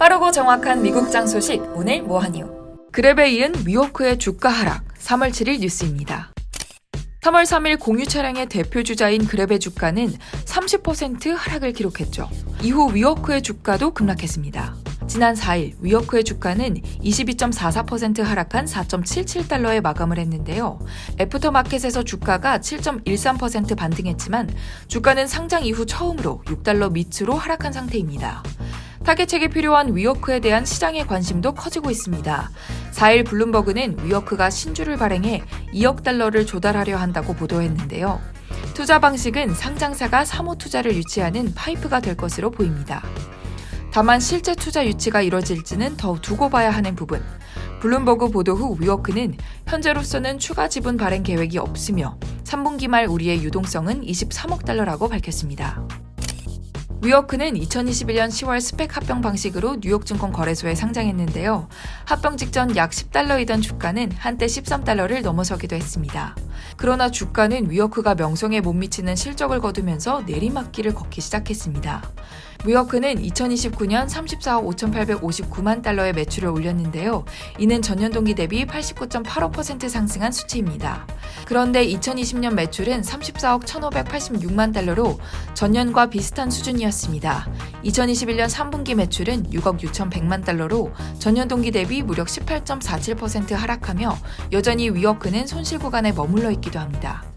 빠르고 정확한 미국 장 소식 오늘 뭐하니요? 그랩에 이은 위워크의 주가 하락 3월 7일 뉴스입니다. 3월 3일 공유 차량의 대표 주자인 그랩의 주가는 30% 하락을 기록했죠. 이후 위워크의 주가도 급락했습니다. 지난 4일 위워크의 주가는 22.44% 하락한 4.77달러에 마감을 했는데요. 애프터마켓에서 주가가 7.13% 반등했지만 주가는 상장 이후 처음으로 6달러 밑으로 하락한 상태입니다. 타겟책이 필요한 위워크에 대한 시장의 관심도 커지고 있습니다. 4일 블룸버그는 위워크가 신주를 발행해 2억 달러를 조달하려 한다고 보도했는데요. 투자 방식은 상장사가 사모 투자를 유치하는 파이프가 될 것으로 보입니다. 다만 실제 투자 유치가 이뤄질지는 더 두고 봐야 하는 부분. 블룸버그 보도 후 위워크는 현재로서는 추가 지분 발행 계획이 없으며 3분기 말 우리의 유동성은 23억 달러라고 밝혔습니다. 위워크는 2021년 10월 스펙 합병 방식으로 뉴욕증권 거래소에 상장했는데요. 합병 직전 약 10달러이던 주가는 한때 13달러를 넘어서기도 했습니다. 그러나 주가는 위워크가 명성에 못 미치는 실적을 거두면서 내리막길을 걷기 시작했습니다. 위워크는 2029년 34억 5,859만 달러의 매출을 올렸는데요. 이는 전년 동기 대비 89.85% 상승한 수치입니다. 그런데 2020년 매출은 34억 1,586만 달러로 전년과 비슷한 수준이었습니다. 2021년 3분기 매출은 6억 6,100만 달러로 전년 동기 대비 무려 18.47% 하락하며 여전히 위워크는 손실 구간에 머물러 있기도 합니다.